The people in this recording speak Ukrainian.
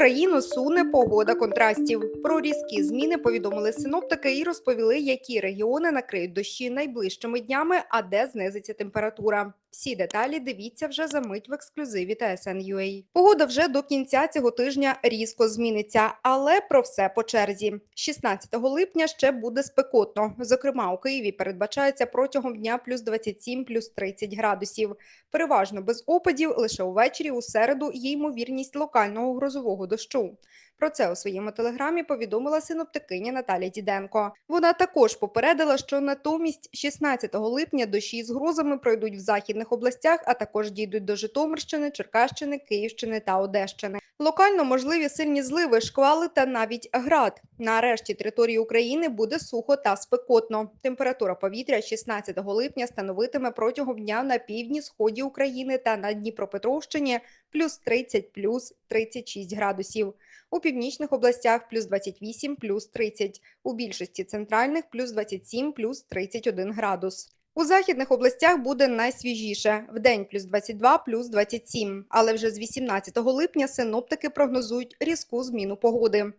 Україну суне погода контрастів. Про різкі зміни повідомили синоптики і розповіли, які регіони накриють дощі найближчими днями, а де знизиться температура. Всі деталі дивіться вже за мить в ексклюзиві TSN.ua. Погода вже до кінця цього тижня різко зміниться, але про все по черзі. 16 липня ще буде спекотно. Зокрема, у Києві передбачається протягом дня плюс 27, плюс 30 градусів. Переважно без опадів, лише увечері у середу є ймовірність локального грозового дощу. Про це у своєму телеграмі повідомила синоптикиня Наталя Діденко. Вона також попередила, що натомість 16 липня дощі з грозами пройдуть в західних областях, а також дійдуть до Житомирщини, Черкащини, Київщини та Одещини. Локально можливі сильні зливи, шквали та навіть град. На решті території України буде сухо та спекотно. Температура повітря 16 липня становитиме протягом дня на півдні, сході України та на Дніпропетровщині плюс 30, плюс 36 градусів. У північних областях плюс 28, плюс 30. У більшості центральних плюс 27, плюс 31 градус. У західних областях буде найсвіжіше – вдень плюс 22, плюс 27. Але вже з 18 липня синоптики прогнозують різку зміну погоди.